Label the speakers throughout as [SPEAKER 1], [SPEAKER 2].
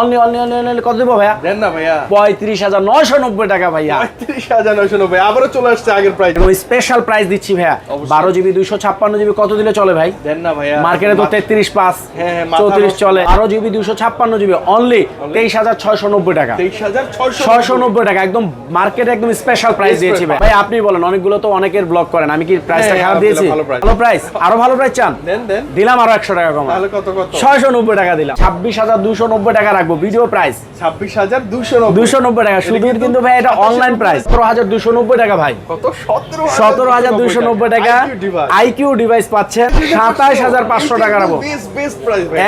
[SPEAKER 1] Only only only only কত দেবো ভাইয়া?
[SPEAKER 2] দেন না ভাইয়া।
[SPEAKER 1] পঁয়ত্রিশ হাজার নয়শো নব্বই টাকা ভাইয়া।
[SPEAKER 2] পঁয়ত্রিশ হাজার নয়শো নব্বই আবারও চলে আসছে আগের প্রাইস
[SPEAKER 1] স্পেশাল প্রাইস দিচ্ছি ভাইয়া। বারো জিবি দুইশো ছাপ্পান্ন জিবি কত দিলে চলে ভাই?
[SPEAKER 2] দেন না ভাইয়া।
[SPEAKER 1] মার্কেটে তো তেত্রিশ পাঁচ
[SPEAKER 2] মাথা
[SPEAKER 1] চৌত্রিশ চলে। বারো জিবি দুইশো ছাপ্পান্ন জিবি অনলি তেইশ হাজার ছয়শো নব্বই টাকা।
[SPEAKER 2] ছয়শো
[SPEAKER 1] ছয়শো নব্বই টাকা একদম মার্কেটে একদম স্পেশাল প্রাইস
[SPEAKER 2] Special
[SPEAKER 1] দিয়েছি ভাই। ভাই। আপনি বলেন অনেকগুলো তো অনেকের ব্লগ করেন। আমি কি প্রাইসটা
[SPEAKER 2] হ্যাঁ,
[SPEAKER 1] খারাপ দিয়েছি?
[SPEAKER 2] ভালো
[SPEAKER 1] প্রাইস আরও ভালো প্রাইস চান? দিলাম আরও একশো টাকা কমা ছয়শো নব্বই টাকা দিলাম। ছাব্বিশ হাজার দুশো নব্বই টাকা রাখব। ভিডিও প্রাইস
[SPEAKER 2] ছাব্বিশ হাজার দুশো নব্বই।
[SPEAKER 1] দুশো নব্বই টাকা। শুধু
[SPEAKER 2] কিন্তু
[SPEAKER 1] ভাই এটা অনলাইন প্রাইস সতেরো হাজার দুশো নব্বই টাকা ভাই।
[SPEAKER 2] কত? সতেরো
[SPEAKER 1] হাজার দুশো নব্বই টাকা। আইকিউ ডিভাইস পাচ্ছেন। সাতাশ হাজার পাঁচশো টাকা রাখব।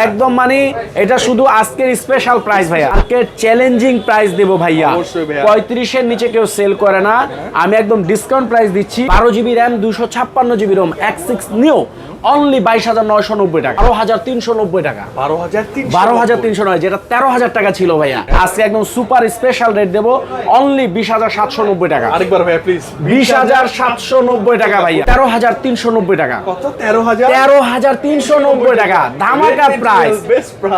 [SPEAKER 1] একদম মানে এটা শুধু আজকের স্পেশাল প্রাইস ভাইয়া। আজকে চ্যালেঞ্জিং প্রাইস দেবো ভাইয়া। পঁয়ত্রিশের নিচে কেউ সেল করে না। আমি একদম ডিসকাউন্ট প্রাইস দিচ্ছি। বারো জিবি র্যাম দুশো ছাপ্পান্ন জিবি রোম এক সিক্স নিও অনলি বাইশ হাজার নয়শো নব্বই টাকা। বারো হাজার তিনশো নব্বই টাকা।
[SPEAKER 2] বারো হাজার
[SPEAKER 1] বারো হাজার তিনশো নয় যেটা তেরো হাজার টাকা ছিল ভাইয়া। আজকে একদম সুপার স্পেশাল রেট দেবো অনলি বিশ হাজার সাতশো নব্বই টাকা।
[SPEAKER 2] আরেকবার ভাইয়া প্লিজ
[SPEAKER 1] বিশ হাজার সাতশো নব্বই টাকা ভাইয়া। তেরো হাজার তিনশো নব্বই টাকা।
[SPEAKER 2] কত? তেরো হাজার?
[SPEAKER 1] তেরো হাজার তিনশো নব্বই টাকা। ধামাকা প্রাইস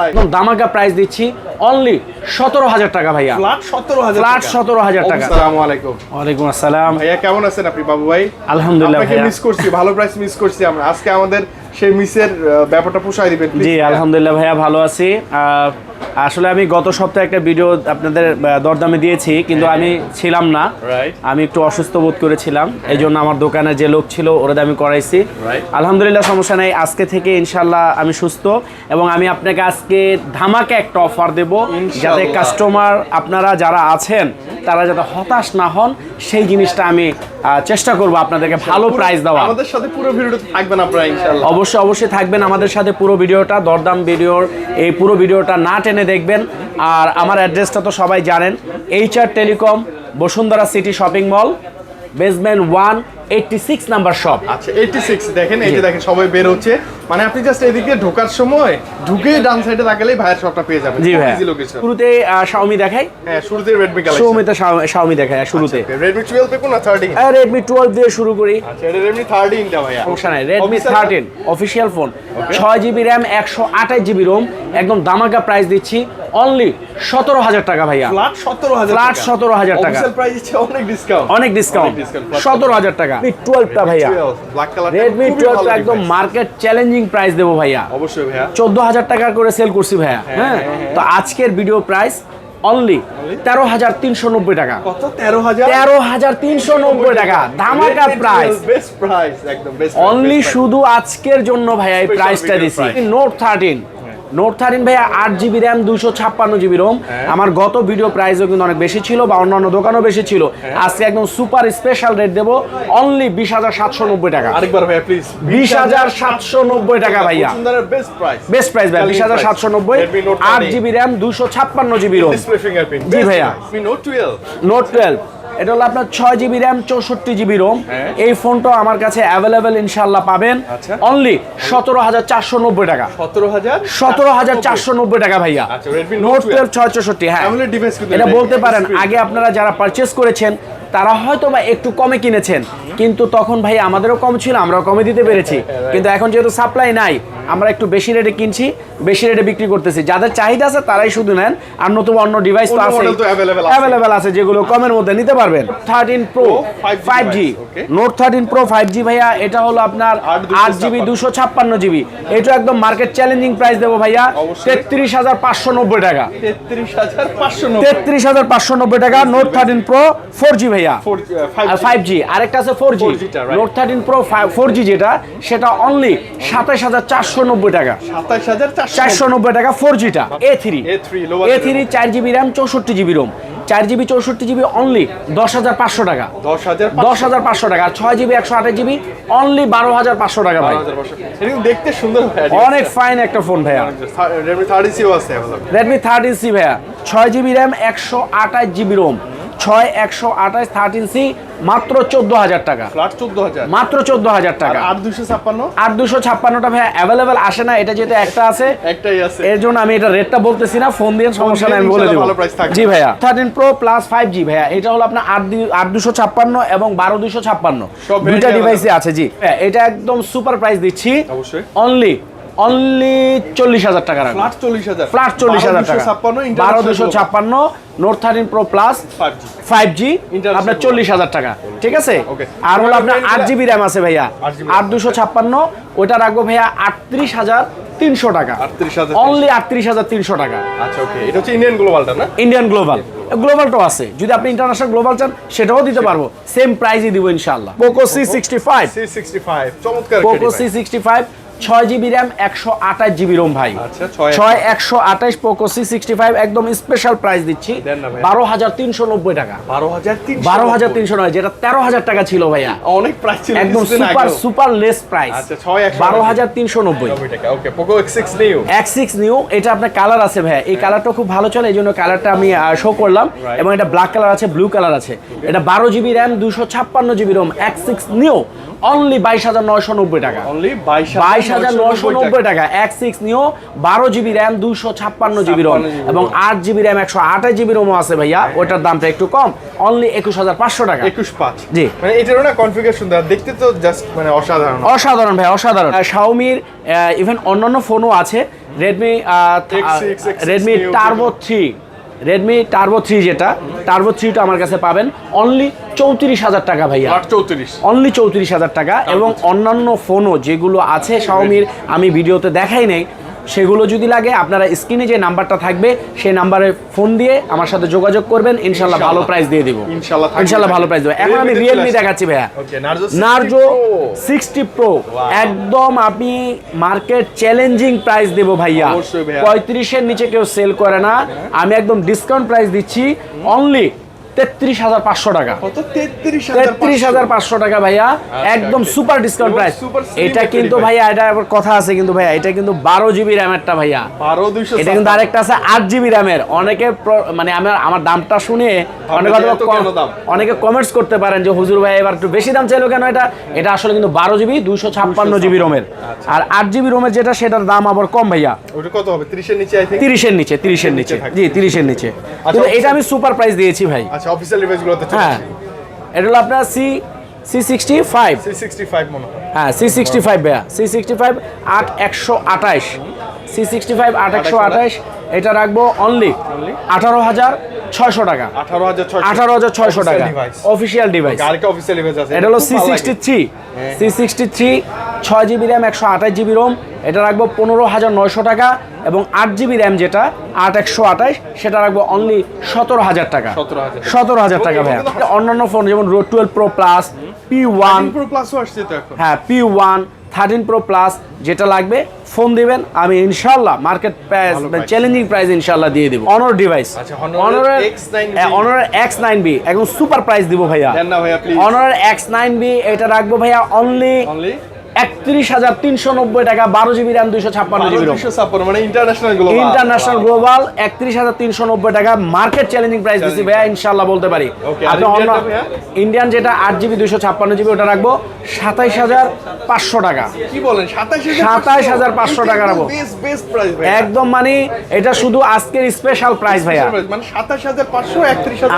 [SPEAKER 1] একদম দামাকা প্রাইস দিচ্ছি অনলি সতেরো হাজার টাকা ভাইয়া।
[SPEAKER 2] ফ্ল্যাট সতেরো হাজার
[SPEAKER 1] সতেরো হাজার টাকা।
[SPEAKER 2] আসসালামু আলাইকুম।
[SPEAKER 1] ওয়ালাইকুম আসসালাম।
[SPEAKER 2] ভাইয়া কেমন আছেন আপনি বাবু ভাই?
[SPEAKER 1] আলহামদুলিল্লাহ
[SPEAKER 2] আপনাকে মিস করছি ভালো প্রাইস মিস করছি আমরা। আজকে আমাদের আমাদের সেই মিসের ব্যাপারটা পোষায় দিবেন
[SPEAKER 1] জি আলহামদুলিল্লাহ ভাইয়া ভালো আছি। আসলে আমি গত সপ্তাহে একটা ভিডিও আপনাদের দরদামে দিয়েছি কিন্তু আমি ছিলাম না। আমি একটু অসুস্থ বোধ করেছিলাম এই জন্য আমার দোকানে যে লোক ছিল ওরা আমি করাইছি। আলহামদুলিল্লাহ সমস্যা নেই। আজকে থেকে ইনশাল্লাহ আমি সুস্থ এবং আমি আপনাকে আজকে ধামাকে একটা অফার দেব যাতে কাস্টমার আপনারা যারা আছেন তারা যাতে হতাশ না হন সেই জিনিসটা আমি আহ, চেষ্টা করব আপনাদেরকে ভালো প্রাইস দেওয়া
[SPEAKER 2] আমাদের সাথে পুরো ভিডিওটা থাকবেন আপনারা ইনশাআল্লাহ।
[SPEAKER 1] অবশ্যই অবশ্যই থাকবেন আমাদের সাথে পুরো ভিডিওটা, দরদাম ভিডিওর এই পুরো ভিডিওটা না টেনে দেখবেন। আর আমার অ্যাড্রেসটা তো সবাই জানেন H R telecom Bashundhara city shopping mall basement one eighty six number shop
[SPEAKER 2] আচ্ছা 86 দেখেন এই যে দেখেন সবাই বের হচ্ছে। মানে আপনি জাস্ট এদিকে ঢোকার সময় ঢুকেই ডান সাইডে তাকালেই ভাইয়ের শপটা পেয়ে যাবেন।
[SPEAKER 1] জি ভাই
[SPEAKER 2] ইজি লোকেশন
[SPEAKER 1] শুরুতে শাওমি দেখাই।
[SPEAKER 2] হ্যাঁ শুরুতে রেডমি কালেকশন
[SPEAKER 1] শাওমি দেখাই শুরুতে।
[SPEAKER 2] রেডমি 12 পেপো না 13
[SPEAKER 1] রেডমি টুয়েলভ দিয়ে শুরু করি।
[SPEAKER 2] আচ্ছা এটা রেডমি 13 টা ভাইয়া।
[SPEAKER 1] সমস্যা নাই
[SPEAKER 2] Official
[SPEAKER 1] থার্টিন অফিসিয়াল ফোন ছয় জিবি র্যাম একশো আঠাশ জিবি রোম একদম দামাকা প্রাইস দিচ্ছি। অনলি সতেরো হাজার টাকা ভাইয়া।
[SPEAKER 2] ফ্ল্যাট 17000
[SPEAKER 1] ফ্ল্যাট 17,000 টাকা।
[SPEAKER 2] অফিশিয়াল প্রাইস হচ্ছে অনেক ডিসকাউন্ট
[SPEAKER 1] অনেক ডিসকাউন্ট সতেরো। হাজার টাকা। টুয়েলভটা ভাইয়া। রেডমি টুয়েলভ একদম মার্কেট চ্যালেঞ্জিং প্রাইস দেবো ভাইয়া।
[SPEAKER 2] অবশ্যই ভাইয়া।
[SPEAKER 1] চোদ্দ হাজার টাকা করে সেল করছি ভাইয়া হ্যাঁ তো আজকের ভিডিও প্রাইস অনলি তেরো হাজার তিনশো নব্বই টাকা। তেরো হাজার তিনশো নব্বই টাকা ধামাকা প্রাইস অনলি শুধু আজকের জন্য ভাইয়া এই প্রাইসটা দিছি। নোট থার্টিন নোট থার্টিন ভাইয়া আট জিবি র্যাম দুশো ছাপ্পান্ন জিবি রোম।
[SPEAKER 2] হ্যাঁ।
[SPEAKER 1] আমার গত ভিডিও প্রাইসও কিন্তু অনেক বেশি ছিল বা অন্যান্য দোকানও বেশি ছিল।
[SPEAKER 2] হ্যাঁ।
[SPEAKER 1] আজকে একদম সুপার স্পেশাল রেট দেবো। অনলি বিশ হাজার সাতশো নব্বই টাকা।
[SPEAKER 2] আরেকবার ভাইয়া প্লিজ
[SPEAKER 1] বিশ হাজার সাতশো নব্বই টাকা ভাইয়া।
[SPEAKER 2] বেস্ট প্রাইস
[SPEAKER 1] বেস্ট প্রাইস ভাই বিশ হাজার সাতশো নব্বই আট জিবি র্যাম দুশো ছাপ্পান্ন জিবি রোম। জি ভাইয়া।
[SPEAKER 2] নোট 12
[SPEAKER 1] নোট টুয়েলভ এটা হলো আপনার ছয় জিবি র্যাম চৌষট্টি জিবি রোম
[SPEAKER 2] হ্যাঁ।
[SPEAKER 1] এই ফোনটা আমার কাছে অ্যাভেলেবেল ইনশাল্লাহ পাবেন।
[SPEAKER 2] আচ্ছা।
[SPEAKER 1] অনলি সতেরো হাজার চারশো নব্বই টাকা।
[SPEAKER 2] 17000
[SPEAKER 1] সতেরো হাজার চারশো নব্বই টাকা ভাইয়া।
[SPEAKER 2] আচ্ছা,
[SPEAKER 1] নোট টুয়েলভ ছয় চৌষট্টি হ্যাঁ। এটা বলতে পারেন আগে আপনারা যারা পারচেস করেছেন তারা হয়তো বা একটু কমে কিনেছেন। কিন্তু তখন ভাই আমাদেরও কম ছিল আমরাও কমে দিতে পেরেছি। কিন্তু এখন যেহেতু সাপ্লাই নাই আমরা একটু বেশি রেটে কিনছি বেশি রেটে বিক্রি করতেছি। যাদের চাহিদা আছে তারাই শুধু নেন আর নতুন অন্য ডিভাইস তো আছে। অ্যাভেলেবেল আছে। যেগুলো কমের মধ্যে নিতে পারবেন। Thirteen pro five G note thirteen pro five G ভাইয়া এটা হলো আপনার
[SPEAKER 2] আট
[SPEAKER 1] জিবি দুশো ছাপ্পান্ন জিবি এটা একদম মার্কেট চ্যালেঞ্জিং প্রাইস দেবো ভাইয়া। তেত্রিশ হাজার পাঁচশো নব্বই টাকা।
[SPEAKER 2] 33590
[SPEAKER 1] তেত্রিশ হাজার পাঁচশো নব্বই টাকা note thirteen pro four G ভাইয়া।
[SPEAKER 2] 4
[SPEAKER 1] ফাইভ জি আরেকটা আছে ফোর জি
[SPEAKER 2] 4G টা,
[SPEAKER 1] note thirteen pro four G যেটা সেটা অনলি সাতাশ হাজার চারশো নব্বই টাকা।
[SPEAKER 2] 27400
[SPEAKER 1] চারশো নব্বই। টাকা four জিটা A three
[SPEAKER 2] A3
[SPEAKER 1] A three চার জিবি র্যাম চৌষট্টি জিবি রোম চার জিবি চৌষট্টি জিবি অনলি দশ হাজার পাঁচশো টাকা। দশ হাজার পাঁচশো। টাকা। ছয় জিবি একশো আঠাশ জিবি অনলি বারো হাজার পাঁচশো টাকা ভাই।
[SPEAKER 2] দেখতে সুন্দর
[SPEAKER 1] অনেক ফাইন একটা ফোন ভাইয়া।
[SPEAKER 2] রেডমি 30 সিও আছে available
[SPEAKER 1] রেডমি থার্টিন সি ভাইয়া। ছয় জিবি র্যাম একশো আঠাশ জিবি রোম ছয় একশো আঠাশ থার্টিন সি মাত্র চোদ্দ হাজার টাকা।
[SPEAKER 2] ফ্ল্যাট 14000
[SPEAKER 1] মাত্র চোদ্দ হাজার টাকা।
[SPEAKER 2] আর 256
[SPEAKER 1] আর দুশো ছাপ্পান্নটা ভাইয়া অ্যাভেলেবেল আসে না এটা যেহেতু একটা আছে
[SPEAKER 2] একটাই আছে।
[SPEAKER 1] এর জন্য আমি এটা রেটটা বলতেছি না ফোন দিয়ে সমস্যা নেই আমি বলে দেবো।
[SPEAKER 2] ভালো price থাকবে।
[SPEAKER 1] জি ভাইয়া। Thirteen pro plus five G ভাইয়া এটা হলো আপনার আট আট দুশো ছাপ্পান্ন এবং বারো দুশো ছাপ্পান্ন। দুইটা ডিভাইসে আছে জি। এটা একদম সুপার প্রাইস দিচ্ছি।
[SPEAKER 2] অবশ্যই।
[SPEAKER 1] অনলি অনলি চল্লিশ হাজার টাকা রাখব।
[SPEAKER 2] ফ্ল্যাট চল্লিশ হাজার।
[SPEAKER 1] ফ্ল্যাট চল্লিশ হাজার টাকা। বারো দুশো ছাপ্পান্ন note thirteen pro plus
[SPEAKER 2] five G
[SPEAKER 1] আপনার চল্লিশ হাজার টাকা। ঠিক আছে? আর হলো আপনার আট জিবি র্যাম আছে ভাইয়া। আট দুশো ছাপ্পান্ন ওইটা রাখব ভাইয়া আটত্রিশ হাজার তিনশো টাকা। অনলি আটত্রিশ হাজার তিনশো টাকা।
[SPEAKER 2] আচ্ছা ওকে এটা হচ্ছে ইন্ডিয়ান গ্লোবালটা না?
[SPEAKER 1] ইন্ডিয়ান গ্লোবাল গ্লোবালটাও আছে। যদি আপনি ইন্টারন্যাশনাল গ্লোবাল চান সেটাও দিতে পারব। সেম প্রাইসই দিব ইনশাল্লাহ Poco C sixty five
[SPEAKER 2] C sixty five চমৎকার
[SPEAKER 1] পোকো সি সিক্সটি ফাইভ ছয় জিবি র্যাম একশো আঠাশ জিবি রোম ভাই।
[SPEAKER 2] আচ্ছা, ছয়
[SPEAKER 1] একশো আঠাশ পোকো সি সিক্সটি ফাইভ একদম স্পেশাল প্রাইস দিচ্ছি। বারো হাজার তিনশো নব্বই টাকা।
[SPEAKER 2] বারো হাজার
[SPEAKER 1] বারো হাজার তিনশো নয় যেটা তেরো হাজার টাকা ছিল ভাইয়া।
[SPEAKER 2] অনেক প্রাইস ছিল
[SPEAKER 1] একদম সুপার সুপার লেস প্রাইস বারো হাজার তিনশো নব্বই।
[SPEAKER 2] নব্বই Poco X six new
[SPEAKER 1] X six new এটা আপনার কালার আছে ভাইয়া। এই কালারটা খুব ভালো চলে এই জন্য কালারটা আমি শো করলাম। এবং এটা ব্ল্যাক কালার আছে ব্লু কালার আছে। এটা বারো জিবি র্যাম দুশো ছাপ্পান্ন GB ROM X six new only বাইশ হাজার নয়শো নব্বই টাকা।
[SPEAKER 2] অনলি বাইশ
[SPEAKER 1] হাজার নয়শো নব্বই টাকা। এক্স সিক্স নিও বারো জিবি র্যাম দুশো ছাপ্পান্ন জিবি রোম
[SPEAKER 2] 56 GB
[SPEAKER 1] এবং আট জিবি র্যাম একশো আঠাশ জিবি রোমও আছে ভাইয়া। ওটার দামটা একটু কম। অনলি একুশ হাজার পাঁচশো টাকা।
[SPEAKER 2] একুশ পাঁচ।
[SPEAKER 1] জি।
[SPEAKER 2] মানে এটারও না কনফিগারেশন দেখতে তো জাস্ট মানে অসাধারণ।
[SPEAKER 1] অসাধারণ ভাই অসাধারণ। শাওমির ইভেন অন্যান্য ফোনও আছে। Redmi
[SPEAKER 2] X6, X6
[SPEAKER 1] Redmi turbo three Redmi turbo three যেটা টার্বো থ্রিটা আমার কাছে পাবেন অনলি চৌত্রিশ হাজার টাকা ভাইয়া।
[SPEAKER 2] চৌত্রিশ।
[SPEAKER 1] অনলি চৌত্রিশ হাজার টাকা এবং অন্যান্য ফোনও যেগুলো আছে শাওমির আমি ভিডিওতে দেখাই নেই সেগুলো যদি লাগে আপনারা স্ক্রিনে যে নাম্বারটা থাকবে সেই নাম্বারে ফোন দিয়ে আমার সাথে যোগাযোগ করবেন ইনশাল্লাহ ভালো প্রাইস দিয়ে দিব।
[SPEAKER 2] ইনশাল্লাহ
[SPEAKER 1] ইনশাল্লাহ ভালো প্রাইস দেবো। এখন আমি রিয়েলমি দেখাচ্ছি ভাইয়া।
[SPEAKER 2] Okay, Narzo 60
[SPEAKER 1] Narzo sixty pro একদম আপনি মার্কেট চ্যালেঞ্জিং প্রাইস দেবো ভাইয়া। পঁয়ত্রিশের নিচে কেউ সেল করে না। আমি একদম ডিসকাউন্ট প্রাইস দিচ্ছি। অনলি তেত্রিশ হাজার পাঁচশো টাকা।
[SPEAKER 2] তেত্রিশ
[SPEAKER 1] হাজার পাঁচশো টাকা ভাইয়া একদম সুপার ডিসকাউন্ট প্রাইস এটা কিন্তু ভাইয়া এটা কথা আছে কিন্তু ভাইয়া এটা কিন্তু বারো জিবি র্যামেরটা ভাইয়া। এটা কিন্তু আরেকটা আছে আট জিবি র্যামের অনেকে মানে আমার আমার দামটা শুনে অনেকে? অনেকে কমেন্টস করতে পারেন যে হুজুর ভাই এবার একটু বেশি দাম চাইলো কেন এটা? এটা আসলে কিন্তু বারো জিবি দুইশো ছাপ্পান্ন জিবি রোমের
[SPEAKER 2] আচ্ছা।
[SPEAKER 1] আর আট জিবি রোমের যেটা সেটার দাম আবার কম ভাইয়া।
[SPEAKER 2] কত হবে? ত্রিশের নিচে
[SPEAKER 1] তিরিশের নিচে তিরিশের নিচে। জি তিরিশের নিচে। কিন্তু এটা আমি সুপার প্রাইস দিয়েছি ভাই।
[SPEAKER 2] আচ্ছা অফিসিয়াল ডিভাইসগুলোতে
[SPEAKER 1] হ্যাঁ। এটা হলো আপনার C C sixty five
[SPEAKER 2] C sixty five মনে হয়।
[SPEAKER 1] হ্যাঁ সি সিক্সটি ফাইভ ভাইয়া। সি সিক্সটি ফাইভ আট একশো আঠাশ। সি সিক্সটি ফাইভ একশো আঠাশ। এটা রাখব অনলি আঠারো হাজার ছয়শো টাকা।
[SPEAKER 2] আঠারো হাজার
[SPEAKER 1] ছয়শো। টাকা। অফিসিয়াল ডিভাইস এটা হলো C sixty. Three C sixty three ছয় জিবি র্যাম একশো আঠাশ জিবি রোম এটা রাখব পনেরো হাজার নয়শো টাকা এবং আট জিবি র্যাম যেটা আট একশো আঠাশ সেটা রাখব অনলি সতেরো হাজার টাকা। সতেরো হাজার। টাকা ভাইয়া। অন্যান্য ফোন যেমন rho twelve pro plus P one হ্যাঁ P one thirteen pro plus যেটা লাগবে ফোন দিবেন আমি ইনশাল্লাহ মার্কেট প্রাইস চ্যালেঞ্জিং প্রাইস ইনশাল্লাহ দিয়ে দিব। অনর ডিভাইস
[SPEAKER 2] অনর অনর এর X9B
[SPEAKER 1] অনরের এক্স নাইন বি একদম সুপার প্রাইস দিব ভাইয়া। অনরের এক্স নাইন বি এটা রাখব ভাইয়া অনলি একত্রিশ হাজার তিনশো নব্বই টাকা বারো জিবি র্যাম দুইশো ছাপ্পান্ন জিবি
[SPEAKER 2] মানে ইন্টারন্যাশনালগুলো
[SPEAKER 1] ইন্টারন্যাশনাল গ্লোবাল একত্রিশ হাজার তিনশো নব্বই টাকা মার্কেট চ্যালেঞ্জিং প্রাইস দিচ্ছি ভাইয়া ইনশাল্লাহ বলতে পারি। আপনি অন্য? ইন্ডিয়ান যেটা আট জিবি দুইশো ছাপ্পান্ন জিবি ওটা রাখব সাতাইশ হাজার পাঁচশো টাকা।
[SPEAKER 2] কি বলেন সাতাশ
[SPEAKER 1] 27,500 টাকা রাখব। একদম মানে এটা শুধু আজকের স্পেশাল প্রাইস ভাইয়া।
[SPEAKER 2] মানে হাজার পাঁচশো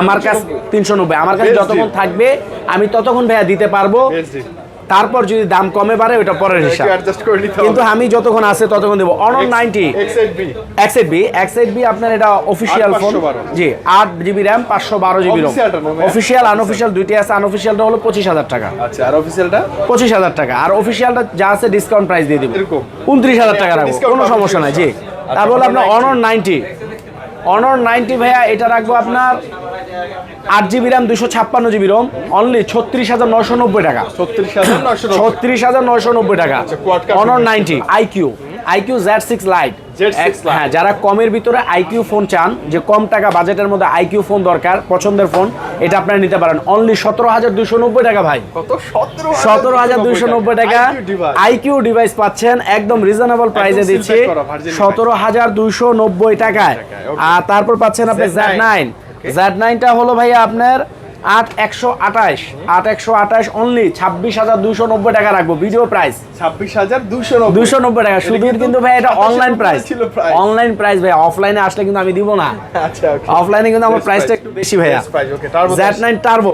[SPEAKER 1] আমার কাছে তিনশো নব্বই। আমার কাছে যতক্ষণ থাকবে আমি ততক্ষণ ভাইয়া দিতে পারব। তারপর যদি দাম কমে বাড়ে ওটা পরের হিসাব। কিন্তু আমি যতক্ষণ আছে ততক্ষণ দেবো। Honor ninety
[SPEAKER 2] X eight B
[SPEAKER 1] X eight B B আপনার এটা অফিসিয়াল ফোন জি আট জিবি র্যাম পাঁচশো বারো জিবি
[SPEAKER 2] নয়,
[SPEAKER 1] অফিসিয়াল আনঅফিসিয়াল দুইটি আছে। আনঅফিসিয়ালটা হলো পঁচিশ হাজার টাকা।
[SPEAKER 2] আচ্ছা আর অফিসিয়ালটা
[SPEAKER 1] পঁচিশ হাজার টাকা। আর অফিসিয়ালটা যা আছে ডিসকাউন্ট প্রাইস দিয়ে দিব? উনত্রিশ হাজার টাকা
[SPEAKER 2] একটা
[SPEAKER 1] রাখব। কোনো সমস্যা নাই। জি।
[SPEAKER 2] আচ্ছা,
[SPEAKER 1] তারপর আপনার
[SPEAKER 2] 90
[SPEAKER 1] অনর নাইনটি অনর নাইনটি ভাইয়া এটা রাখব আপনার আট জিবি র্যাম দুশো ছাপ্পান্ন জিবি রোম অনলি ছত্রিশ হাজার নয়শো নব্বই টাকা।
[SPEAKER 2] ছত্রিশ হাজার নয়শো
[SPEAKER 1] নব্বই। টাকা।
[SPEAKER 2] আচ্ছা,
[SPEAKER 1] Honor ninety iQOO iQOO Z six lite হ্যাঁ যারা কমের ভিতরে আইকিউ ফোন চান যে কম টাকা বাজেটের মধ্যে আইকিউ ফোন দরকার পছন্দের ফোন এটা আপনারা নিতে পারেন। অনলি সতেরো হাজার দুশো নব্বই টাকা ভাই।
[SPEAKER 2] সতেরো
[SPEAKER 1] হাজার দুশো নব্বই টাকা। আইকিউ ডিভাইস পাচ্ছেন একদম রিজনেবল প্রাইসে দিচ্ছি। সতেরো হাজার দুইশো নব্বই টাকায়। আর তারপর পাচ্ছেন আপনি
[SPEAKER 2] Z9
[SPEAKER 1] জ্যাড নাইন নাইনটা হলো ভাইয়া আপনার আট একশো আঠাশ আট একশো আঠাশ অনলি ছাব্বিশ হাজার দুশো নব্বই টাকা রাখব ভিডিও প্রাইস
[SPEAKER 2] ছাব্বিশ হাজার দুশো
[SPEAKER 1] দুইশো নব্বই টাকা শুধু
[SPEAKER 2] কিন্তু
[SPEAKER 1] ভাই এটা অনলাইন প্রাইস
[SPEAKER 2] ছিল
[SPEAKER 1] অনলাইন প্রাইস ভাই অফলাইনে আসলে কিন্তু আমি দিব না।
[SPEAKER 2] আচ্ছা
[SPEAKER 1] অফলাইনে কিন্তু আমার প্রাইসটা একটু বেশি ভাইয়া।
[SPEAKER 2] dash।
[SPEAKER 1] নাইন টার্বো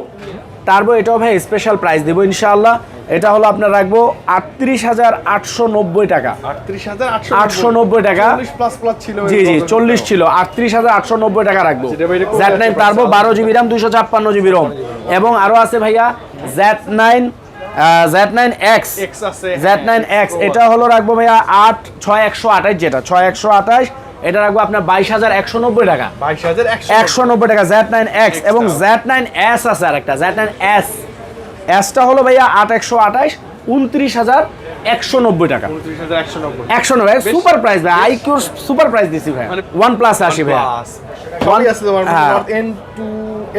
[SPEAKER 1] টার্বো এটাও ভাই স্পেশাল প্রাইস দেবো ইনশাআল্লাহ। এটা হলো আপনার রাখব আটত্রিশ হাজার আটশো নব্বই টাকা। আটশো নব্বই টাকা। জি জি চল্লিশ ছিল। আটত্রিশ হাজার আটশো নব্বই টাকা রাখব। Z nine? টার্বো বারো জিবি র্যাম দুশো ছাপ্পান্ন জিবি রম এবং আরও আছে ভাইয়া Z nine Z nine X
[SPEAKER 2] X
[SPEAKER 1] Z nine X এটা হলো রাখব ভাইয়া আট ছয় একশো আঠাশ যেটা ছয় একশো আঠাশ এটা রাখব আপনার বাইশ হাজার একশো নব্বই টাকা।
[SPEAKER 2] বাইশ হাজার একশো
[SPEAKER 1] নব্বই। টাকা জ্যাট নাইন এক্স এবং। জ্যাট নাইন এস আছে আর একটা জ্যাট নাইন এস এসটা হলো ভাইয়া আট একশো আঠাশ উনত্রিশ হাজার একশো নব্বই টাকা।
[SPEAKER 2] একশো নব্বই।
[SPEAKER 1] একশো সুপার প্রাইস ভাই আইকিউর সুপার প্রাইস দিছি ভাই ওয়ান প্লাস আসি হ্যাঁ।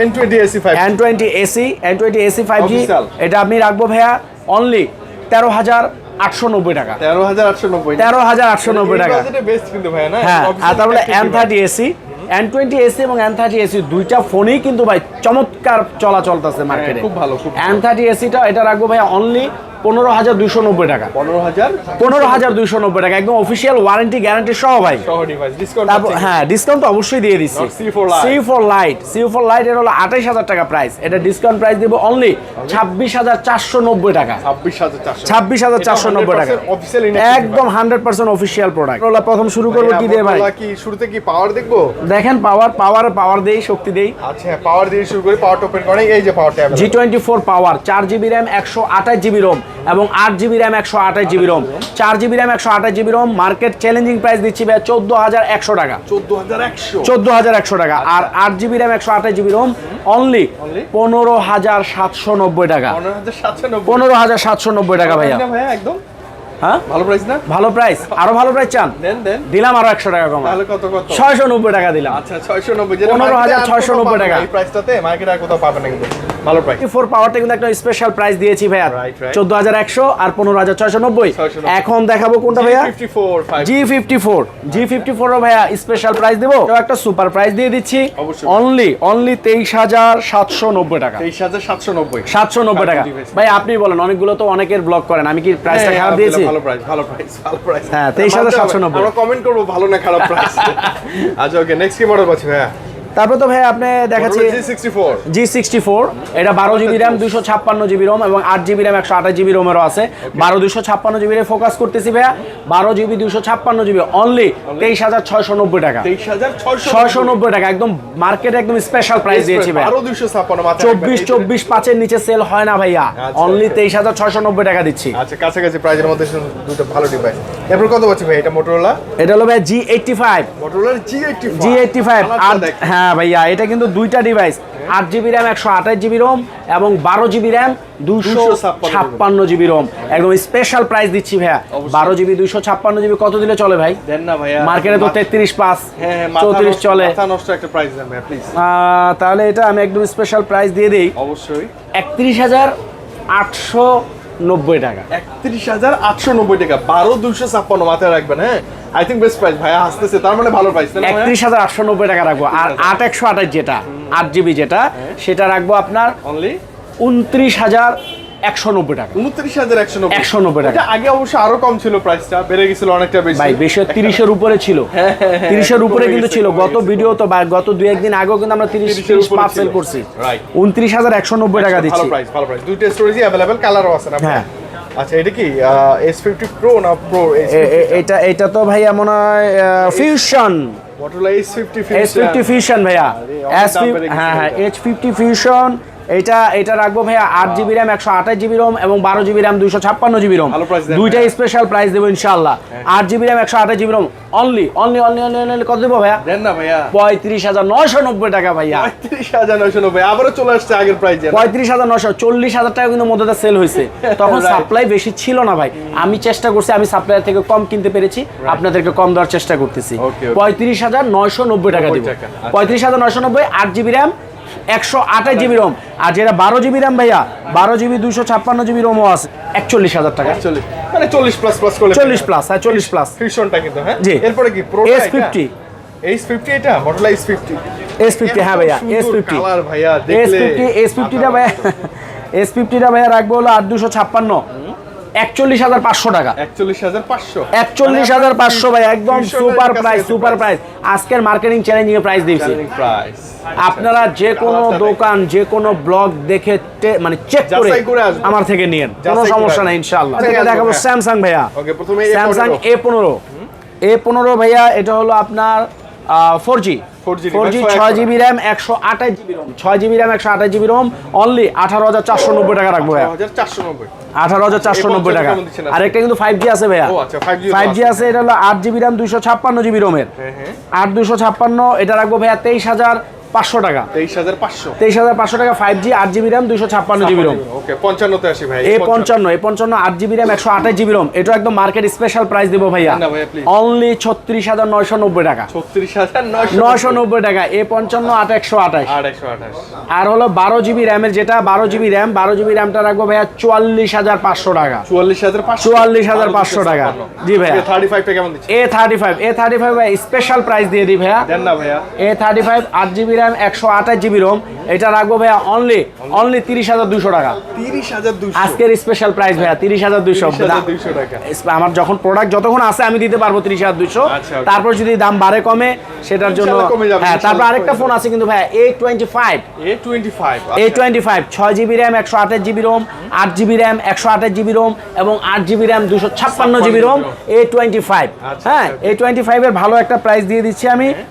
[SPEAKER 2] N twenty SE
[SPEAKER 1] N twenty SE N twenty SE five G. এটা আপনি রাখব ভাইয়া অনলি তেরো হাজার আটশো নব্বই টাকা।
[SPEAKER 2] তেরো হাজার আটশো নব্বই।
[SPEAKER 1] তেরো হাজার আটশো নব্বই টাকা।
[SPEAKER 2] বেস্ট কিন্তু ভাই
[SPEAKER 1] হ্যাঁ আর তারপরে N thirty SE N twenty SE এবং এন থার্টি এসি দুইটা ফোনই কিন্তু ভাই চমৎকার চলা চলতেছে মার্কেটে
[SPEAKER 2] খুব ভালো,
[SPEAKER 1] এন থার্টি এসিটা এটা রাখব ভাই অনলি পনেরো হাজার দুইশো নব্বই টাকা।
[SPEAKER 2] পনেরো হাজার
[SPEAKER 1] পনেরো হাজার দুইশো নব্বই টাকা একদম অফিসিয়াল ওয়ারেন্টি গ্যারান্টি সহ ভাই।
[SPEAKER 2] ডিসকাউন্ট
[SPEAKER 1] হ্যাঁ ডিসকাউন্ট তো অবশ্যই দিয়ে দিচ্ছি।
[SPEAKER 2] Not C4
[SPEAKER 1] C four lite C four লাইটের হলো আঠাইশ হাজার টাকা প্রাইস এটা ডিসকাউন্ট প্রাইস দিব অনলি ছাব্বিশ হাজার চারশো নব্বই টাকা।
[SPEAKER 2] ছাব্বিশ হাজার চারশো।
[SPEAKER 1] নব্বই টাকা। একদম হান্ড্রেড পার্সেন্ট অফিসিয়াল প্রোডাক্ট প্রথম শুরু করব কি দিয়ে ভাই?
[SPEAKER 2] কি শুরুতে কি পাওয়ার দেখব?
[SPEAKER 1] দেখেন পাওয়ার পাওয়ার পাওয়ার দেই শক্তি দেই
[SPEAKER 2] আচ্ছা পাওয়ার দিয়ে শুরু করি পাওয়ার ওপেন করে এই যে power tab
[SPEAKER 1] G twenty four power চার জিবি র্যাম একশো আঠাশ জিবি রোম এবং আট জিবি র্যাম একশো আঠাশ জিবি রোম চার জিবি র্যাম একশো আঠাশ GB ROM market challenging price দিচ্ছি ভাই চোদ্দ হাজার একশো টাকা।
[SPEAKER 2] চোদ্দ হাজার একশো।
[SPEAKER 1] চোদ্দ হাজার একশো টাকা। আর আট জিবি র্যাম একশো আঠাশ জিবি রোম অনলি পনেরো হাজার সাতশো নব্বই টাকা।
[SPEAKER 2] পনেরো হাজার সাতশো নব্বই।
[SPEAKER 1] টাকা ভাইয়া
[SPEAKER 2] একদম?
[SPEAKER 1] হ্যাঁ?
[SPEAKER 2] ভালো প্রাইস না?
[SPEAKER 1] ভালো প্রাইস আরও ভালো প্রাইস চান?
[SPEAKER 2] দেন দেন।
[SPEAKER 1] দিলাম আরও একশো টাকা কম
[SPEAKER 2] তাহলে কত কত?
[SPEAKER 1] ছয়শো নব্বই টাকা দিলাম।
[SPEAKER 2] আচ্ছা
[SPEAKER 1] টাকা।
[SPEAKER 2] এই প্রাইসটাতে মার্কেট আর কোথাও পাবে না কিন্তু। ভালো প্রাইস
[SPEAKER 1] ফোর পাওয়ারটা কিন্তু একটা স্পেশাল প্রাইস দিয়েছি ভাইয়া।
[SPEAKER 2] Right, right.
[SPEAKER 1] চোদ্দ হাজার একশো আর পনেরো হাজার ছয়শো নব্বই।
[SPEAKER 2] 690
[SPEAKER 1] এখন দেখাবো কোনটা ভাইয়া?
[SPEAKER 2] Fifty four five
[SPEAKER 1] G fifty four G fifty four ভাইয়া স্পেশাল প্রাইস দেবো। এটাও একটা সুপার প্রাইস দিয়ে দিচ্ছি। অনলি অনলি তেইশ হাজার সাতশো নব্বই টাকা।
[SPEAKER 2] তেইশ হাজার সাতশো নব্বই।
[SPEAKER 1] সাতশো নব্বই টাকা।
[SPEAKER 2] device।
[SPEAKER 1] ভাই আপনি বলেন অনেকগুলো তো অনেকের ব্লক করেন। আমি কি প্রাইসটা
[SPEAKER 2] হ্যাঁ,
[SPEAKER 1] খারাপ দিয়েছি?
[SPEAKER 2] ভালো প্রাইস ভালো প্রাইস ভালো প্রাইস
[SPEAKER 1] হ্যাঁ, 23,790
[SPEAKER 2] আমরা কমেন্ট করব ভালো না খারাপ প্রাইস আচ্ছা ওকে নেক্সট কি মডেল পাচ্ছি ভাইয়া।
[SPEAKER 1] তারপর তো ভাই আপনি দেখাচ্ছি
[SPEAKER 2] জি সিক্সটি ফোর
[SPEAKER 1] এটা বারো জিবি র্যাম দুশো ছাপ্পান্ন জিবি রোম এবং আট জিবি র্যাম একশো আঠাশ জিবি রোমেরও আছে। বারো দুশো ছাপ্পান্ন জিবি ফোকাস করতেছি ভাইয়া। বারো জিবি দুশো ছাপ্পান্ন জিবি অনলি তেইশ হাজার ছয়শো নব্বই টাকা।
[SPEAKER 2] ছয়শো
[SPEAKER 1] নব্বই। টাকা একদম মার্কেট একদম স্পেশাল প্রাইস দিয়েছি
[SPEAKER 2] ছাপ্পান্ন
[SPEAKER 1] চব্বিশ চব্বিশ পাঁচের নিচে সেল হয় না ভাইয়া।
[SPEAKER 2] আচ্ছা,
[SPEAKER 1] অনলি তেইশ হাজার ছয়শো নব্বই টাকা দিচ্ছি।
[SPEAKER 2] আচ্ছা কাছাকাছি প্রাইজের মধ্যে দুটো ভালো ডিভাইস এরপর কত পাচ্ছি ভাই এটা মোটরোলা
[SPEAKER 1] এটা হলো ভাই G eighty five
[SPEAKER 2] মোটরোলার G eighty
[SPEAKER 1] G eighty five আর হ্যাঁ ভাইয়া এটা কিন্তু দুইটা ডিভাইস আট জিবি র্যাম একশো আঠাশ জিবি রোম এবং বারো জিবি র্যাম দুশো ছাপ্পান্ন জিবি রোম একদম স্পেশাল প্রাইস দিচ্ছি ভাইয়া। বারো জিবি দুশো ছাপ্পান্ন জিবি কত দিলে চলে ভাই?
[SPEAKER 2] দেন না ভাইয়া।
[SPEAKER 1] মার্কেটে তো তেত্রিশ পাঁচ
[SPEAKER 2] হ্যাঁ হ্যাঁ
[SPEAKER 1] চৌত্রিশ চলে। তাহলে এটা আমি একদম স্পেশাল প্রাইস দিয়ে দিই।
[SPEAKER 2] অবশ্যই।
[SPEAKER 1] একত্রিশ হাজার আটশো নব্বই টাকা।
[SPEAKER 2] একত্রিশ হাজার আটশো নব্বই টাকা। বারো দুইশো ছাপ্পান্ন মাথায় রাখবেন হ্যাঁ? আই থিঙ্ক বেস্ট প্রাইস ভাইয়া আসতেছে তার মানে ভালো প্রাইস
[SPEAKER 1] একত্রিশ হাজার আটশো নব্বই টাকা রাখব। আর আট একশো আঠাশ যেটা আট জিবি যেটা সেটা রাখব আপনার
[SPEAKER 2] অনলি
[SPEAKER 1] উনত্রিশ হাজার একশো নব্বই টাকা।
[SPEAKER 2] উনত্রিশ হাজার একশো নব্বই।
[SPEAKER 1] 190 টাকা।
[SPEAKER 2] আগে অবশ্য আরও কম ছিল প্রাইসটা বেড়ে গেছিল অনেকটা বেশি।
[SPEAKER 1] ভাই বেশি তিরিশের উপরে ছিল।
[SPEAKER 2] হ্যাঁ,
[SPEAKER 1] তিরিশের উপরে কিন্তু ছিল। গত ভিডিও তো বা গত দুই একদিন আগেও কিন্তু আমরা তিরিশ তিরিশ পার্সেল করছি। উনত্রিশ হাজার একশো নব্বই টাকা দিচ্ছি।
[SPEAKER 2] প্রাইস ভালো প্রাইস দুইটা স্টোরেজই অ্যাভেলেবেল কালারও আছে না
[SPEAKER 1] হ্যাঁ।
[SPEAKER 2] আচ্ছা এটা কি এস ফিফটি প্রো না প্রো
[SPEAKER 1] এটা এটা তো ভাইয়া মনে হয় fusion
[SPEAKER 2] S fifty
[SPEAKER 1] S fifty fusion ভাইয়া।
[SPEAKER 2] অনেক
[SPEAKER 1] এস
[SPEAKER 2] দাম বেড়ে গেছে
[SPEAKER 1] হ্যাঁ হ্যাঁ
[SPEAKER 2] এটা।
[SPEAKER 1] এইচ ফিফটি ফিউশন এটা এটা রাখব ভাইয়া আট জিবি র্যাম একশো আঠাশ জিবি রোম এবং বারো জিবি র্যাম দুইশো ছাপ্পান্ন জিবি রোম
[SPEAKER 2] ভাইয়া।
[SPEAKER 1] স্পেশাল প্রাইস দেবো ইনশাল্লাহ আট জিবি র্যাম একশো আঠাশ GB ROM only only only only only কত দেবো ভাইয়া?
[SPEAKER 2] দেন না ভাইয়া।
[SPEAKER 1] পঁয়ত্রিশ হাজার নয়শো নব্বই টাকা ভাইয়া।
[SPEAKER 2] পঁয়ত্রিশ হাজার নয়শো নব্বই আবারও চলে আসছে আগের প্রাইজে
[SPEAKER 1] পঁয়ত্রিশ হাজার নশো চল্লিশ হাজার টাকা কিন্তু মধ্যে সেল হয়েছে। তখন সাপ্লাই বেশি ছিল না ভাই। আমি চেষ্টা করছি আমি সাপ্লাইয়ার থেকে কম কিনতে পেরেছি। আপনাদেরকে কম দেওয়ার চেষ্টা করতেছি. পঁয়ত্রিশ হাজার নয়শো নব্বই টাকা
[SPEAKER 2] 90
[SPEAKER 1] দিব।
[SPEAKER 2] আচ্ছা।
[SPEAKER 1] পঁয়ত্রিশ হাজার নয়শো নব্বই আট জিবি র্যাম একশো আঠাশ জিবি রোম। আর যেটা বারো জিবি র্যাম ভাইয়া বারো জিবি দুশো ছাপ্পান্ন জিবি রোমও আছে একচল্লিশ হাজার টাকা।
[SPEAKER 2] চল্লিশ মানে চল্লিশ প্লাস প্লাস করলে
[SPEAKER 1] চল্লিশ প্লাস হ্যাঁ চল্লিশ প্লাস
[SPEAKER 2] ফিউশনটা কিন্তু হ্যাঁ?
[SPEAKER 1] জি।
[SPEAKER 2] এরপরে কি প্রো
[SPEAKER 1] S50
[SPEAKER 2] এইচ ফিফটি এটা? Motorola H fifty
[SPEAKER 1] S fifty হ্যাঁ ভাইয়া এস ফিফটি
[SPEAKER 2] ভাইয়া
[SPEAKER 1] এস ফিফটি এস ফিফটিটা ভাইয়া এস ফিফটিটা ভাইয়া রাখব হলো আট দুশো ছাপ্পান্ন। একচল্লিশ হাজার পাঁচশো টাকা।
[SPEAKER 2] একচল্লিশ হাজার পাঁচশো।
[SPEAKER 1] একচল্লিশ হাজার পাঁচশো ভাই একদম সুপার প্রাইস সুপার প্রাইস আজকের মার্কেটিং চ্যালেঞ্জিং প্রাইস দিয়েছি। আপনারা যে কোনো দোকান যে কোনো ব্লগ দেখে মানে চেক করে। আমার থেকে নিয়েন। কোনো সমস্যা নাই
[SPEAKER 2] আছে,
[SPEAKER 1] দেখাবো। স্যামসাং ভাইয়া। স্যামসাং এ পনেরো। এ পনেরো। ভাইয়া এটা হলো আপনার four G
[SPEAKER 2] 4G
[SPEAKER 1] four G ছয় জিবি র্যাম একশো আঠাশ জিবি রোম ছয় জিবি র্যাম একশো আঠাশ জিবি রোম অনলি আঠারো হাজার চারশো নব্বই টাকা রাখব ভাইয়া। আঠারো হাজার চারশো নব্বই। টাকা।
[SPEAKER 2] আর
[SPEAKER 1] একটা কিন্তু ফাইভ জি আছে ভাইয়া।
[SPEAKER 2] ও আচ্ছা, 5G ও
[SPEAKER 1] ফাইভ জি
[SPEAKER 2] আছে।
[SPEAKER 1] এটা হলো আট জিবি র্যাম দুইশো ছাপ্পান্ন জিবি রোমের
[SPEAKER 2] হ্যাঁ হ্যাঁ।
[SPEAKER 1] আট দুশো ছাপ্পান্ন এটা রাখব ভাইয়া তেইশ হাজার পাঁচশো টাকা।
[SPEAKER 2] তেইশ হাজার পাঁচশো।
[SPEAKER 1] তেইশ হাজার পাঁচশো টাকা ফাইভ জি আট জিবি র্যাম দুইশো ছাপ্পান্ন জিবি রোম
[SPEAKER 2] ওকে পঞ্চান্নতে আসি ভাই
[SPEAKER 1] এ পঞ্চান্ন। এ পঞ্চান্ন আট জিবি র্যাম একশো আঠাশ জিবি রোম এটা একদম মার্কেট স্পেশাল প্রাইস দিব ভাইয়া। অনলি ছত্রিশ হাজার নয়শো নব্বই টাকা।
[SPEAKER 2] ছত্রিশ হাজার নয়শো
[SPEAKER 1] নব্বই। টাকা এ পঞ্চান্ন আট একশো আঠাশ।
[SPEAKER 2] আর
[SPEAKER 1] হলো বারো জিবি র্যামের যেটা বারো জিবি র্যাম বারো জিবি র্যামটা রাখব ভাইয়া চুয়াল্লিশ হাজার পাঁচশো টাকা।
[SPEAKER 2] চুয়াল্লিশ হাজার পাঁচশো।
[SPEAKER 1] চুয়াল্লিশ হাজার পাঁচশো টাকা। জি ভাইয়া।
[SPEAKER 2] থার্টি ফাইভটা কেমন
[SPEAKER 1] A thirty five A thirty five special price দিয়ে দিই ভাইয়া। এ থার্টি ফাইভ আট জিবি র্যাম একশো আঠাশ জিবি রোম এটা রাখব ভাইয়া অনলি অনলি তিরিশ হাজার দুশো টাকা।
[SPEAKER 2] তিরিশ হাজার দুশো
[SPEAKER 1] আজকের স্পেশাল প্রাইস ভাইয়া তিরিশ হাজার দুশো
[SPEAKER 2] টাকা।
[SPEAKER 1] আমার যখন প্রোডাক্ট যতক্ষণ আছে আমি দিতে পারব তিরিশ হাজার দুশো
[SPEAKER 2] আচ্ছা,
[SPEAKER 1] তারপর যদি দাম বাড়ে কমে সেটার জন্য হ্যাঁ তারপর আরেকটা ফোন আছে কিন্তু ভাইয়া A twenty five
[SPEAKER 2] A twenty five
[SPEAKER 1] A twenty five ছয় জিবি র্যাম একশো আঠাশ জিবি রোম আট জিবি র্যাম একশো আঠাশ জিবি রোম এবং আট জিবি র্যাম দুশো ছাপ্পান্ন GB ROM A twenty five
[SPEAKER 2] আচ্ছা,
[SPEAKER 1] হ্যাঁ
[SPEAKER 2] আচ্ছা,
[SPEAKER 1] এ টোয়েন্টি ফাইভের ভালো একটা প্রাইস দিয়ে দিচ্ছি আমি। আহ,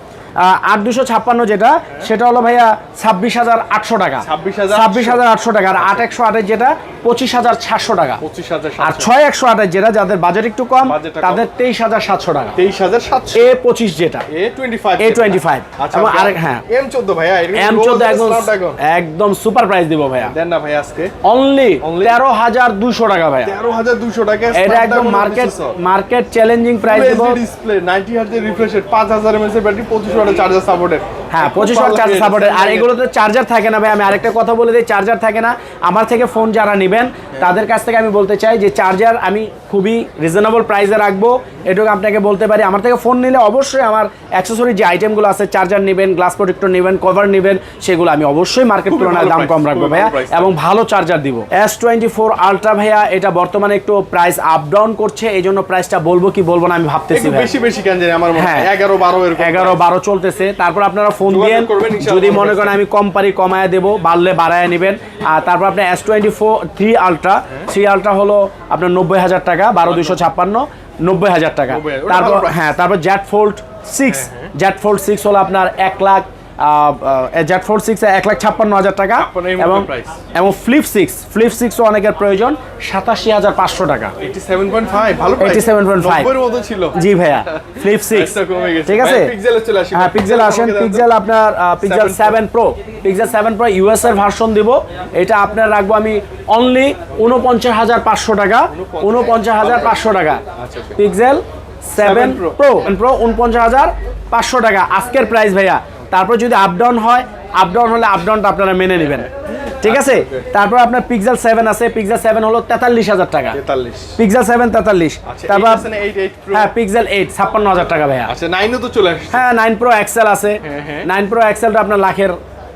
[SPEAKER 1] আট দুশো ছাপ্পান্ন যেটা সেটা হলো ভাইয়া ছাব্বিশ হাজার আটশো টাকা। ছাব্বিশ হাজার আটশো। টাকা আর আট একশো আঠাশ যেটা পঁচিশ হাজার সাতশো টাকা। আর ছয় একশো আঠাশ যেটা যাদের বাজেট একটু কম তাদের তেইশ হাজার সাতশো টাকা।
[SPEAKER 2] তেইশ হাজার সাতশো।
[SPEAKER 1] এ পঁচিশ যেটা।
[SPEAKER 2] A twenty five
[SPEAKER 1] A twenty five
[SPEAKER 2] আচ্ছা
[SPEAKER 1] এবং আরেক হ্যাঁ।
[SPEAKER 2] এম চোদ্দ ভাইয়া
[SPEAKER 1] এম চোদ্দ একদম একদম সুপার প্রাইস দিব ভাইয়া।
[SPEAKER 2] দেন না ভাই আজকে।
[SPEAKER 1] অনলি তেরো হাজার দুশো টাকা ভাইয়া।
[SPEAKER 2] তেরো হাজার দুশো টাকা
[SPEAKER 1] এটা একদম মার্কেট মার্কেট চ্যালেঞ্জিং প্রাইস দেবো।
[SPEAKER 2] ডিসপ্লে নাইনটি হার্টের রিফ্রেশ পাঁচ হাজার এমএস এর ব্যাটারি পঁচিশ ওয়াটের চার্জার সাপোর্টেড
[SPEAKER 1] হ্যাঁ পঁচিশ ওয়াট চার্জ সাপোর্টের আর এগুলোতে চার্জার থাকে না ভাই আমি আরেকটা কথা বলে দিই চার্জার থাকে না। আমার থেকে ফোন যারা নেবেন তাদের কাছ থেকে আমি বলতে চাই যে চার্জার আমি খুবই রিজনেবল প্রাইসে রাখব। এটুকু আপনাকে বলতে পারি আমার থেকে ফোন নিলে অবশ্যই আমার অ্যাক্সেসরি যে আইটেমগুলো আছে চার্জার নেবেন গ্লাস প্রোটেক্টর নেবেন কভার নেবেন সেগুলো আমি অবশ্যই মার্কেট তুলনায় দাম কম রাখব ভাইয়া এবং ভালো চার্জার দিব। এস টোয়েন্টি ফোর আলট্রা ভাইয়া এটা বর্তমানে একটু প্রাইস আপ ডাউন করছে এই জন্য প্রাইসটা বলব কি বলব না আমি ভাবতেছি
[SPEAKER 2] বেশি বেশি কেন জানি আমার হ্যাঁ। এগারো বারো
[SPEAKER 1] এগারো বারো চলতেছে। তারপর আপনারা ফোন
[SPEAKER 2] দিয়ে
[SPEAKER 1] দিয়েন। যদি মনে করেন আমি কম পারি কমায় দেবো বাড়লে বাড়ায় নেবেন। আর তারপর আপনার S twenty four three ultra three ultra হলো আপনার নব্বই হাজার টাকা বারো দুইশো ছাপ্পান্ন নব্বই হাজার টাকা। তারপর হ্যাঁ তারপর Z fold six Z fold six হলো আপনার এক লাখ জ্যাট ফোল্ড সিক্স এক লাখ ছাপ্পান্ন হাজার টাকা
[SPEAKER 2] 56 এই মতো
[SPEAKER 1] এবং এবং ফ্লিপ সিক্স ফ্লিপ সিক্সও অনেকের প্রয়োজন সাতাশি হাজার পাঁচশো টাকা।
[SPEAKER 2] এইটি সেভেন পয়েন্ট ফাইভ ভালো price।
[SPEAKER 1] 87.5
[SPEAKER 2] নব্বইয়ের মতো
[SPEAKER 1] জি ভাইয়া ফ্লিপ সিক্স। ঠিক আছে। হ্যাঁ পিক্সেল আসেন। পিক্সেল আপনার pixel seven pro pixel seven pro US এর ভার্সন দিব। এটা আপনার রাখব আমি অনলি উনপঞ্চাশ হাজার পাঁচশো টাকা। উনপঞ্চাশ হাজার পাঁচশো টাকা। Pixel seven. প্রো প্রো উনপঞ্চাশ হাজার পাঁচশো টাকা। আজকের প্রাইস ভাইয়া তারপর যদি আপ ডাউন হয় আপ ডাউন হলে আপ ডাউনটা আপনারা মেনে নেবেন। ঠিক আছে? তারপর আপনার পিক্সেল সেভেন আছে পিক্সেল সেভেন হলো তেতাল্লিশ হাজার টাকা।
[SPEAKER 2] পিকজাল
[SPEAKER 1] পিক্সেল সেভেন তেতাল্লিশ।
[SPEAKER 2] আচ্ছা
[SPEAKER 1] তারপর হ্যাঁ পিক্সেল এইট ছাপ্পান্ন হাজার টাকা ভাইয়া।
[SPEAKER 2] আচ্ছা নাইনও তো চলে আসছে।
[SPEAKER 1] হ্যাঁ নাইন প্রো এক্সেল আছে। নাইন প্রো এক্সেলটা আপনার লাখের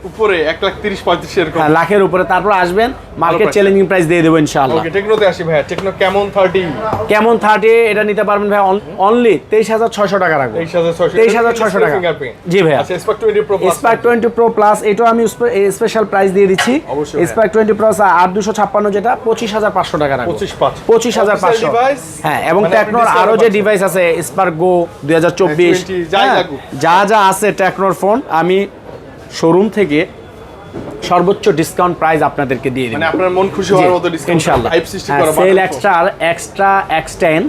[SPEAKER 2] উপরে এক লাখ তিরিশ পঁয়ত্রিশ এরকম।
[SPEAKER 1] হ্যাঁ লাখের উপরে। তারপর আসবেন মার্কেট চ্যালেঞ্জিং প্রাইস দিয়ে দেবো ইনশাআল্লাহ।
[SPEAKER 2] ওকে টেকনোতে আসি ভাইয়া। টেকনো কেমন থার্টি
[SPEAKER 1] কেমন থার্টি এটা নিতে পারবেন ভাই অনলি তেইশ হাজার ছয়শো টাকা রাখব।
[SPEAKER 2] তেইশ হাজার ছয়শো
[SPEAKER 1] তেইশ হাজার ছয়শো টাকা। জি ভাইয়া।
[SPEAKER 2] আচ্ছা spark twenty pro
[SPEAKER 1] spark twenty pro plus এটাও আমি স্পেশাল প্রাইস দিয়ে দিচ্ছি। স্পার্ক টোয়েন্টি প্লাস আট দুশো ছাপ্পান্ন যেটা পঁচিশ হাজার পাঁচশো টাকা রাখব।
[SPEAKER 2] পঁচিশ পাঁচ।
[SPEAKER 1] পঁচিশ হাজার পাঁচশো।
[SPEAKER 2] Device?
[SPEAKER 1] হ্যাঁ এবং
[SPEAKER 2] মানে
[SPEAKER 1] টেকনোর আরও যে ডিভাইস আছে স্পার্ক গো দুই হাজার চব্বিশ।
[SPEAKER 2] S20 যাই লাগুক।
[SPEAKER 1] যা যা আছে টেকনোর ফোন আমি শোরুম থেকে সর্বোচ্চ ডিসকাউন্ট প্রাইস আপনাদেরকে দিয়ে দিই
[SPEAKER 2] মানে আপনার মন খুশি হওয়ার মতো ডিসকাউন্ট
[SPEAKER 1] ইনশাআল্লাহ। Sale extra extra X ten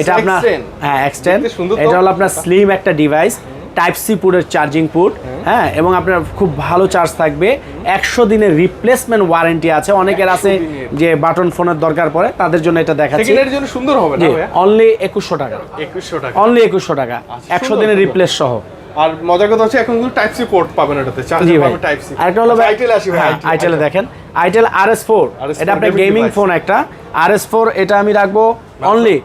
[SPEAKER 1] এটা আপনার হ্যাঁ এক্স টেন
[SPEAKER 2] দেখতে সুন্দর তো।
[SPEAKER 1] এটা হলো আপনার স্লিম একটা ডিভাইস টাইপ সি পুটের চার্জিং পুট হ্যাঁ এবং আপনার খুব ভালো চার্জ থাকবে। একশো দিনের রিপ্লেসমেন্ট ওয়ারেন্টি আছে। অনেকের আছে যে বাটন ফোনের দরকার পড়ে তাদের জন্য এটা দেখাচ্ছি।
[SPEAKER 2] সেকেন্ডের জন্য সুন্দর হবে না
[SPEAKER 1] অনলি একুশশো টাকা।
[SPEAKER 2] একুশশো টাকা।
[SPEAKER 1] অনলি একুশশো টাকা।
[SPEAKER 2] আচ্ছা,
[SPEAKER 1] একশো দিনের রিপ্লেস সহ।
[SPEAKER 2] আর মজার কথা হচ্ছে এখন কিন্তু টাইপ সি পোর্ট পাবেন এটাতে। চার্জার পাবেন টাইপ সি
[SPEAKER 1] আরেকটা হলো
[SPEAKER 2] আইটেল আসি ভাই
[SPEAKER 1] হ্যাঁ আইটেলে দেখেন। আইটেল আর এস ফোর এটা আপনার গেমিং ফোন একটা। আর এস ফোর এটা আমি রাখব অনলি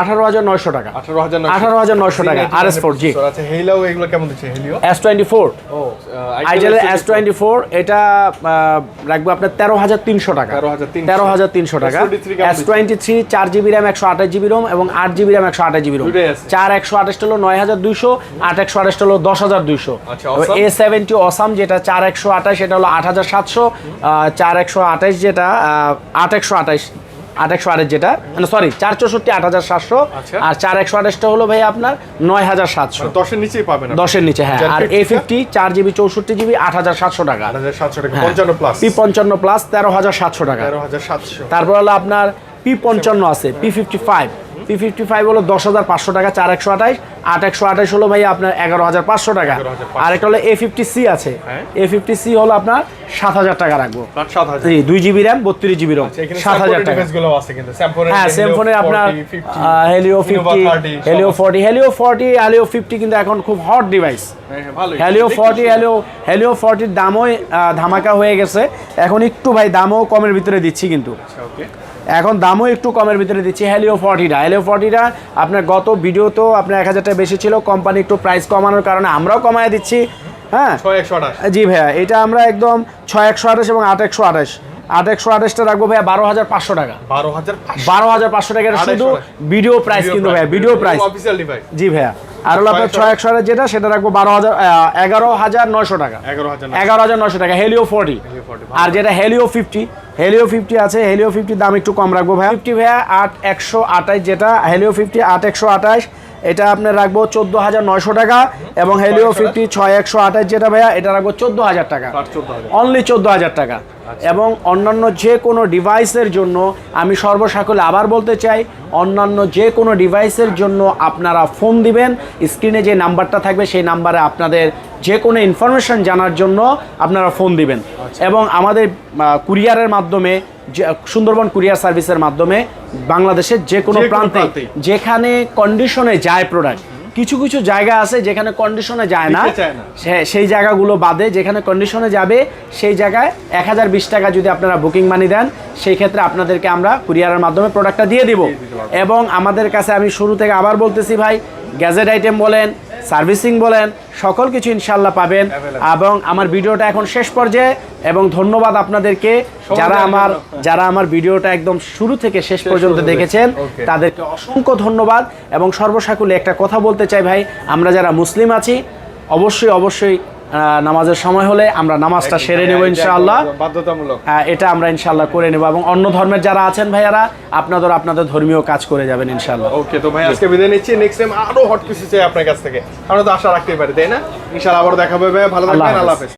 [SPEAKER 1] আঠারো হাজার নয়শো টাকা।
[SPEAKER 2] আঠারো হাজার
[SPEAKER 1] আঠারো হাজার নয়শো টাকা। আর এস ফোর জি
[SPEAKER 2] আচ্ছা হেলাও এগুলো কেমন দিচ্ছে? হেলিও
[SPEAKER 1] এস টোয়েন্টি ফোর
[SPEAKER 2] ও
[SPEAKER 1] এস টোয়েন্টি ফোর এটা রাখব আপনার তেরো হাজার তিনশো টাকা। তেরো হাজার তিনশো। টাকা। এস টোয়েন্টি থ্রি চার জিবি র্যাম একশো আঠাশ জিবি রোম এবং আট জিবি র্যাম একশো আঠাশ জিবি রোম চার একশো আঠাশটা হলো নয় হাজার দুইশো আট একশো আঠাশটা হলো দশ হাজার দুইশো। এ সেভেন্টি অসাম যেটা চার একশো আঠাশ এটা হলো আট হাজার সাতশো চার একশো আঠাশ যেটা আট একশো আঠাশ। আট একশো আটের যেটা। মানে সরি চার চৌষট্টি আট হাজার সাতশো।
[SPEAKER 2] আচ্ছা।
[SPEAKER 1] আর চার একশো আঠাশটা হলো ভাই আপনার নয় হাজার সাতশো।
[SPEAKER 2] দশের নিচেই পাবেন
[SPEAKER 1] দশের নিচে হ্যাঁ। আর এ ফিফটি চার জিবি চৌষট্টি জিবি আট হাজার সাতশো টাকা।
[SPEAKER 2] 8700 টাকা
[SPEAKER 1] হ্যাঁ।
[SPEAKER 2] 55 প্লাস
[SPEAKER 1] পি পঞ্চান্ন প্লাস তেরো হাজার সাতশো টাকা।
[SPEAKER 2] 13700
[SPEAKER 1] তারপর হলো আপনার পি পঞ্চান্ন আছে P fifty five P fifty five হলো দশ হাজার পাঁচশো টাকা চার একশো আঠাশ। আট একশো আঠাশ হলো ভাই আপনার এগারো হাজার পাঁচশো টাকা।
[SPEAKER 2] 11,500
[SPEAKER 1] আর একটা হলো এ ফিফটি সি আছে। এ ফিফটি সি হলো আপনার সাত হাজার টাকা রাখব।
[SPEAKER 2] প্রায় 7000
[SPEAKER 1] জি দুই জিবি র্যাম বত্রিশ জিবি রোম
[SPEAKER 2] আচ্ছা,
[SPEAKER 1] সাত হাজার টাকা।
[SPEAKER 2] কিন্তু। স্যামফোনের
[SPEAKER 1] হ্যাঁ সেম ফোনের আপনার Helio fifty Helio forty Helio forty Helio fifty কিন্তু এখন খুব হট ডিভাইস
[SPEAKER 2] ভালো
[SPEAKER 1] হ্যালিও ফর্টি হ্যালিও হ্যালিও ফর্টির দামও ধামাকা হয়ে গেছে। এখন একটু ভাই দামও কমের ভিতরে দিচ্ছি কিন্তু। এখন দামও একটু কমের ভিতরে দিচ্ছি হ্যালিও ফর্টিটা হ্যালিও ফর্টিটা আপনার গত ভিডিওতেও আপনার এক হাজার টাকা বেশি ছিল কোম্পানি একটু প্রাইস কমানোর কারণে আমরাও কমায় দিচ্ছি হ্যাঁ? জি ভাইয়া এটা আমরা একদম ছয় একশো আঠাশ এবং আট একশো আঠাশ। আট একশো আঠাশটা রাখব ভাইয়া বারো হাজার পাঁচশো টাকা।
[SPEAKER 2] 12500
[SPEAKER 1] বারো হাজার পাঁচশো টাকা শুধু ভিডিও প্রাইস কিন্তু ভাইয়া ভিডিও প্রাইস জি ভাইয়া আর হলো আপনার ছয় একশো আঠাশ যেটা সেটা রাখব বারো হাজার এগারো হাজার নয়শো টাকা। এগারো হাজার নশো টাকা হেলিও ফোর্টি আর যেটা হেলিও ফিফটি হেলিও ফিফটি আছে হেলিও ফিফটির দাম একটু কম রাখব ভাইয়া। ফিফটি ভাইয়া আট একশো আঠাশ যেটা হেলিও ফিফটি আট একশো আঠাশ। এটা আপনার রাখব চোদ্দ হাজার নয়শো টাকা এবং হেলিও ফিফটি ছয় একশো আঠাশ যেটা ভাইয়া এটা রাখব চোদ্দ হাজার টাকা। অনলি চোদ্দ হাজার। টাকা। এবং অন্যান্য যে কোনো ডিভাইসের জন্য আমি সর্বসাকলে আবার বলতে চাই অন্যান্য যে কোনো ডিভাইসের জন্য আপনারা ফোন দিবেন স্ক্রিনে যে নাম্বারটা থাকবে সেই নাম্বারে আপনাদের যে কোনো ইনফরমেশন জানার জন্য আপনারা ফোন দিবেন। এবং আমাদের কুরিয়ারের মাধ্যমে সুন্দরবন কুরিয়ার সার্ভিসের মাধ্যমে বাংলাদেশের যে কোনো প্রান্তে। যেখানে কন্ডিশনে যায় প্রোডাক্ট কিছু কিছু জায়গা আছে যেখানে কন্ডিশনে যায় না। সেই জায়গাগুলো বাদে যেখানে কন্ডিশনে যাবে সেই জায়গায় এক হাজার বিশ টাকা যদি আপনারা বুকিং মানি দেন সেই ক্ষেত্রে আপনাদেরকে আমরা কুরিয়ারের মাধ্যমে প্রোডাক্টটা দিয়ে দিব। এবং আমাদের কাছে আমি শুরু থেকে আবার বলতেছি ভাই গ্যাজেট আইটেম বলেন সার্ভিসিং বলেন সকল কিছু ইনশাল্লাহ পাবেন। এবং আমার ভিডিওটা এখন শেষ পর্যায়ে এবং ধন্যবাদ আপনাদেরকে যারা আমার যারা আমার ভিডিওটা একদম শুরু থেকে শেষ পর্যন্ত দেখেছেন. তাদেরকে অসংখ্য ধন্যবাদ। এবং সর্বসাকুলে একটা কথা বলতে চাই ভাই আমরা যারা মুসলিম আছি অবশ্যই অবশ্যই নামাজের সময় হলে আমরা নামাজটা সেরে নেব ইনশাআল্লাহ।
[SPEAKER 2] বাধ্যতামূলক।
[SPEAKER 1] এটা আমরা ইনশাআল্লাহ করে নেব এবং অন্য ধর্মের যারা আছেন ভাইয়ারা আপনাদের আপনাদের ধর্মীয় কাজ করে যাবেন ইনশাআল্লাহ।
[SPEAKER 2] ওকে তো ভাই আজকে বিদায় নিচ্ছি। নেক্সট টাইম আরও হট কিছু চাই আপনার কাছ থেকে। আমরা তো আশা রাখতেই পারি তাই না? ইনশাআল্লাহ আবার দেখা হবে ভাই। ভালো থাকবেন আল্লাহ। হাফেজ।